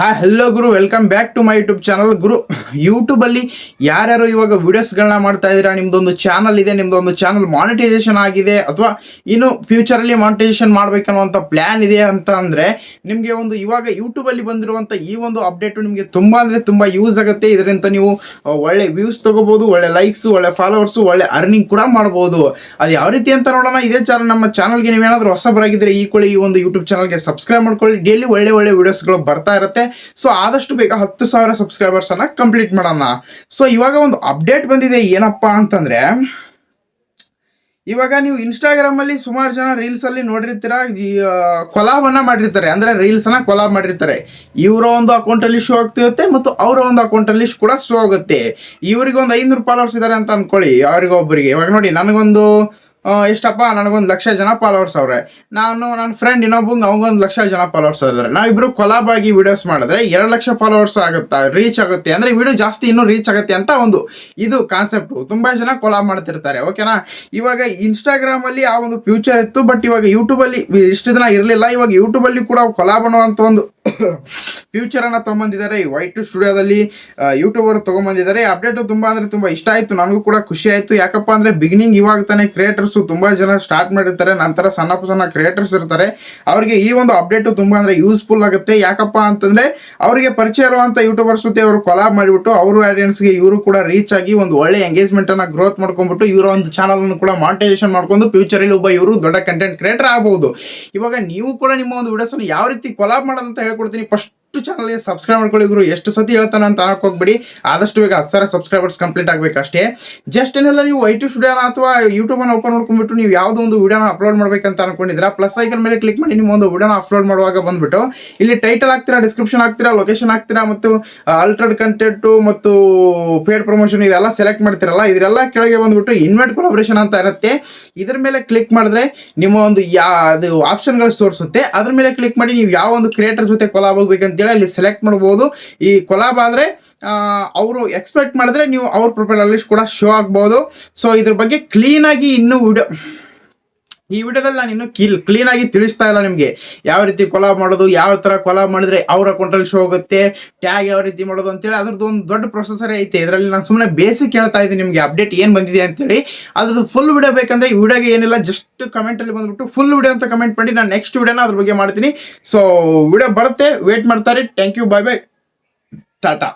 Hi hello Guru. Welcome back to my YouTube channel ಗುರು ಯೂಟ್ಯೂಬಲ್ಲಿ ಯಾರ್ಯಾರು ಇವಾಗ ವೀಡಿಯೋಸ್ಗಳನ್ನ ಮಾಡ್ತಾ ಇದ್ದೀರಾ? ನಿಮ್ದೊಂದು ಚಾನಲ್ ಇದೆ, ನಿಮ್ದೊಂದು ಚಾನಲ್ ಮಾನಿಟೈಸೇಷನ್ ಆಗಿದೆ. ಅಥವಾ ಇನ್ನು ಫ್ಯೂಚರಲ್ಲಿ ಮಾನಿಟೈಸೇಷನ್ ಮಾಡಬೇಕನ್ನುವಂಥ ಪ್ಲ್ಯಾನ್ ಇದೆ ಅಂತ ಅಂದರೆ ನಿಮಗೆ ಒಂದು ಇವಾಗ ಯೂಟ್ಯೂಬಲ್ಲಿ ಬಂದಿರುವಂಥ ಈ ಒಂದು ಅಪ್ಡೇಟು ನಿಮಗೆ ತುಂಬ ಅಂದರೆ ತುಂಬ ಯೂಸ್ ಆಗುತ್ತೆ. ಇದರಿಂದ ನೀವು ಒಳ್ಳೆ ವ್ಯೂಸ್ ತಗೋಬೋದು, ಒಳ್ಳೆ ಲೈಕ್ಸು ಒಳ್ಳೆ ಫಾಲೋವರ್ಸು ಒಳ್ಳೆ ಅರ್ನಿಂಗ್ ಕೂಡ ಮಾಡ್ಬೋದು. ಅದು ಯಾವ ರೀತಿ ಅಂತ ನೋಡೋಣ. ಇದೇ ಚಾನಲ್ ನಮ್ಮ ಚಾನಲ್ಗೆ ನೀವೇನಾದರೂ ಹೊಸಬರಾಗಿದ್ದರೆ ಈ ಈ ಒಂದು ಯೂಟ್ಯೂಬ್ ಚಾನಲ್ಗೆ ಸಬ್ಸ್ಕ್ರೈಬ್ ಮಾಡ್ಕೊಳ್ಳಿ. ಡೈಲಿ ಒಳ್ಳೆ ಒಳ್ಳೆ ವೀಡಿಯೋಸ್ಗಳು ಬರ್ತಾ ಇರುತ್ತೆ. ಸೊ ಆದಷ್ಟು ಬೇಗ ಹತ್ತು ಸಾವಿರ ಸಬ್ಸ್ಕ್ರೈಬರ್ಸ್ ಅನ್ನ ಕಂಪ್ಲೀಟ್ ಮಾಡೋಣ. ಸೊ ಇವಾಗ ಒಂದು ಅಪ್ಡೇಟ್ ಬಂದಿದೆ, ಏನಪ್ಪ ಅಂತಂದ್ರೆ, ಇವಾಗ ನೀವು ಇನ್ಸ್ಟಾಗ್ರಾಮಲ್ಲಿ ಸುಮಾರು ಜನ ರೀಲ್ಸ್ ಅಲ್ಲಿ ನೋಡಿರ್ತೀರ ಕೊಲಾಬನ್ನ ಮಾಡಿರ್ತಾರೆ. ಅಂದ್ರೆ ರೀಲ್ಸ್ ಅನ್ನ ಕೊಲಾಬ್ ಮಾಡಿರ್ತಾರೆ. ಇವರ ಒಂದು ಅಕೌಂಟ್ ಅಲ್ಲಿ ಶೋ ಆಗ್ತಿರುತ್ತೆ ಮತ್ತು ಅವರ ಒಂದು ಅಕೌಂಟ್ ಅಲ್ಲಿ ಕೂಡ ಶೋ ಆಗುತ್ತೆ. ಇವರಿಗೆ ಒಂದು ಐನೂರು ಫಾಲೋವರ್ಸ್ ಇದ್ದಾರೆ ಅಂತ ಅನ್ಕೊಳ್ಳಿ ಅವ್ರಿಗೆ ಒಬ್ಬರಿಗೆ ಇವಾಗ ನೋಡಿ, ನನಗೊಂದು ಎಷ್ಟಪ್ಪ ನನಗೊಂದು ಲಕ್ಷ ಜನ ಫಾಲೋವರ್ಸ್ ಅವ್ರೆ. ನಾನು ನನ್ನ ಫ್ರೆಂಡ್ ಇನ್ನೊಬ್ಬಂಗೆ ಅವಂಗೊಂದು ಲಕ್ಷ ಜನ ಫಾಲೋವರ್ಸ್ ಇದ್ದಾರೆ ನಾವಿಬ್ರು ಕೊಲಾಬ್ ಆಗಿ ವಿಡಿಯೋಸ್ ಮಾಡಿದ್ರೆ ಎರಡು ಲಕ್ಷ ಫಾಲೋವರ್ಸ್ ಆಗುತ್ತಾ ರೀಚ್ ಆಗುತ್ತೆ. ಅಂದ್ರೆ ವಿಡಿಯೋ ಜಾಸ್ತಿ ಇನ್ನೂ ರೀಚ್ ಆಗುತ್ತೆ ಅಂತ ಒಂದು ಇದು ಕಾನ್ಸೆಪ್ಟ್ ತುಂಬಾ ಜನ ಕೊಲಾಬ್ ಮಾಡ್ತಿರ್ತಾರೆ ಓಕೆನಾ ಇವಾಗ ಇನ್ಸ್ಟಾಗ್ರಾಮ್ ಅಲ್ಲಿ ಆ ಒಂದು ಫ್ಯೂಚರ್ ಇತ್ತು ಬಟ್ ಇವಾಗ ಯೂಟ್ಯೂಬಲ್ಲಿ ಇಷ್ಟು ದಿನ ಇರಲಿಲ್ಲ. ಇವಾಗ ಯೂಟ್ಯೂಬ್ ಅಲ್ಲಿ ಕೂಡ ಕೊಲಾಬ್ ಅನ್ನುವಂಥ ಒಂದು ಫ್ಯೂಚರ್ ತೊಗೊಂಬಂದಿದ್ದಾರೆ. ವೈಟ್ ಸ್ಟುಡಿಯೋದಲ್ಲಿ ಯೂಟ್ಯೂಬರ್ ತೊಗೊಂಬಂದಿದ್ದಾರೆ. ಅಪ್ಡೇಟ್ ತುಂಬಾ ಅಂದ್ರೆ ತುಂಬಾ ಇಷ್ಟ ಆಯ್ತು. ನನಗೂ ಕೂಡ ಖುಷಿ ಆಯ್ತು. ಯಾಕಪ್ಪ ಅಂದ್ರೆ ಬಿಗಿನಿಂಗ್ ಇವಾಗ ತಾನೇ ಕ್ರಿಯೇಟರ್ಸ್ ತುಂಬಾ ಜನ ಸ್ಟಾರ್ಟ್ ಮಾಡಿರ್ತಾರೆ. ನಂತರ ಸಣ್ಣ ಸಣ್ಣ ಕ್ರಿಯೇಟರ್ಸ್ ಇರ್ತಾರೆ. ಅವರಿಗೆ ಈ ಒಂದು ಅಪ್ಡೇಟ್ ತುಂಬಾ ಅಂದ್ರೆ ಯೂಸ್ಫುಲ್ ಆಗುತ್ತೆ. ಯಾಕಪ್ಪ ಅಂತಂದ್ರೆ ಅವರಿಗೆ ಪರಿಚಯ ಇರುವಂತ ಯೂಟ್ಯೂಬರ್ಸ್ ಜೊತೆ ಅವರು ಕೊಲಾಬ್ ಮಾಡಿಬಿಟ್ಟು ಅವರು ಆಡಿಯನ್ಸ್ಗೆ ಇವರು ಕೂಡ ರೀಚ್ ಆಗಿ ಒಂದು ಒಳ್ಳೆ ಎಂಗೇಜ್ಮೆಂಟ್ ಅನ್ನ ಗ್ರೋತ್ ಮಾಡ್ಕೊಂಡ್ಬಿಟ್ಟು ಇವರ ಒಂದು ಚಾನಲ್ ಅನ್ನು ಕೂಡ ಮಾನಿಟೈಸೇಷನ್ ಮಾಡ್ಕೊಂಡು ಫ್ಯೂಚರ್ ಅಲ್ಲಿ ಒಬ್ಬ ಇವರು ದೊಡ್ಡ ಕಂಟೆಂಟ್ ಕ್ರಿಯೇಟರ್ ಆಗಬಹುದು ಇವಾಗ ನೀವು ಕೂಡ ನಿಮ್ಮ ಒಂದು ವಿಡಿಯೋಸ್ ಯಾವ ರೀತಿ ಕೊಲಾಬ್ ಮಾಡೋದಂತ ಹೇಳ್ಕೊಡ್ತೀನಿ. ಫಸ್ಟ್ ಚಾನಲ್ಗೆ ಸಬ್ಸ್ಕ್ರೈಬ್ ಮಾಡ್ಕೊಳ್ಳಿ ಗುರು ಎಷ್ಟು ಸತಿ ಹೇಳ್ತಾನೆ ಅಂತ ಹೋಗ್ಬೇಡಿ. ಆದಷ್ಟು ಬೇಗ ಹತ್ತು ಸಾವಿರ ಸಬ್ಸ್ಕ್ರೈಬರ್ಸ್ ಕಂಪ್ಲೀಟ್ ಆಗಬೇಕಷ್ಟೇ. ಜಸ್ಟ್ ಏನೆಲ್ಲ ನೀವು ಐ ಟಿ ಸ್ಟುಡಿಯೋನ ಅಥವಾ ಯೂಟ್ಯೂಬನ್ನು ಓಪನ್ ಮಾಡ್ಕೊಂಡ್ಬಿಟ್ಟು ನೀವು ಯಾವುದೋ ಒಂದು ವಿಡಿಯೋನ ಅಪ್ಲೋಡ್ ಮಾಡಬೇಕಂತ ಅನ್ಕೊಂಡಿದ್ರೆ ಪ್ಲಸ್ ಐಕನ್ ಮೇಲೆ ಕ್ಲಿಕ್ ಮಾಡಿ ನಿಮ್ಮ ಒಂದು ವಿಡಿಯೋನ ಅಪ್ಲೋಡ್ ಮಾಡುವಾಗ ಬಂದ್ಬಿಟ್ಟು, ಇಲ್ಲಿ ಟೈಟಲ್ ಹಾಕ್ತೀರಾ ಡಿಸ್ಕ್ರಿಪ್ಷನ್ ಹಾಕ್ತೀರಾ ಲೊಕೇಶನ್ ಹಾಕ್ತೀರಾ ಮತ್ತು ಅಲ್ಟ್ರಡ್ ಕಂಟೆಂಟು ಮತ್ತು ಪೇಡ್ ಪ್ರಮೋಷನ್ ಇದೆಲ್ಲ ಸೆಲೆಕ್ಟ್ ಮಾಡ್ತಿರಲ್ಲ, ಇದರೆಲ್ಲ ಕೆಳಗೆ ಬಂದ್ಬಿಟ್ಟು ಇನ್ವೆಟ್ ಕೊಲಾಬ್ರೇಷನ್ ಅಂತ ಇರುತ್ತೆ. ಇದ್ರ ಮೇಲೆ ಕ್ಲಿಕ್ ಮಾಡಿದ್ರೆ ನಿಮ್ಮ ಒಂದು ಯಾ, ಅದು ಆಪ್ಷನ್ಗಳು ತೋರಿಸುತ್ತೆ. ಅದ್ರ ಮೇಲೆ ಕ್ಲಿಕ್ ಮಾಡಿ ನೀವು ಯಾವ ಒಂದು ಕ್ರಿಯೇಟರ್ ಜೊತೆ ಕೊಲಾಬ್ ಹೋಗ್ಬೇಕಂತೇಳಿ ಅಲ್ಲಿ ಸೆಲೆಕ್ಟ್ ಮಾಡ್ಬೋದು. ಈ ಕೊಲಾಬ್ ಆದರೆ ಅವರು ಎಕ್ಸ್ಪೆಕ್ಟ್ ಮಾಡಿದ್ರೆ ನೀವು ಅವ್ರ ಪ್ರೊಫೈಲಲ್ಲಿ ಕೂಡ ಶೋ ಆಗ್ಬೋದು. ಸೊ ಇದ್ರ ಬಗ್ಗೆ ಕ್ಲೀನಾಗಿ ಇನ್ನೂ ವಿಡಿಯೋ ಈ ವಿಡಿಯೋದಲ್ಲಿ ನಾನು ಇನ್ನೂ ಕ್ಲೀನ್ ಕ್ಲೀನಾಗಿ ತಿಳಿಸ್ತಾ ಇಲ್ಲ ನಿಮಗೆ. ಯಾವ ರೀತಿ ಕೊಲಾಬ್ ಮಾಡೋದು, ಯಾವ ಥರ ಕೊಲಾಬ್ ಮಾಡಿದ್ರೆ ಅವ್ರ ಅಕೌಂಟಲ್ಲಿ ಶೋ ಆಗುತ್ತೆ ಟ್ಯಾಗ್ ಯಾವ ರೀತಿ ಮಾಡೋದು ಅಂತೇಳಿ ಅದ್ರದ್ದು ಒಂದು ದೊಡ್ಡ ಪ್ರೊಸೆಸರೇ ಐತೆ. ಇದರಲ್ಲಿ ನಾನು ಸುಮ್ಮನೆ ಬೇಸಿಕ್ ಹೇಳ್ತಾ ಇದ್ದೀನಿ ನಿಮಗೆ ಅಪ್ಡೇಟ್ ಏನು ಬಂದಿದೆ ಅಂತೇಳಿ. ಅದ್ರದ್ದು ಫುಲ್ ವಿಡಿಯೋ ಬೇಕಂದ್ರೆ ಈ ವಿಡಿಯೋಗೆ ಏನಿಲ್ಲ ಜಸ್ಟ್ ಕಮೆಂಟಲ್ಲಿ ಬಂದುಬಿಟ್ಟು ಫುಲ್ ವಿಡಿಯೋ ಅಂತ ಕಮೆಂಟ್ ಮಾಡಿ ನಾನು ನೆಕ್ಸ್ಟ್ ವಿಡಿಯೋನ ಅದ್ರ ಬಗ್ಗೆ ಮಾಡ್ತೀನಿ. ಸೊ ವಿಡಿಯೋ ಬರುತ್ತೆ ವೇಟ್ ಮಾಡ್ತಾರೆ. Thank you bye bye tata.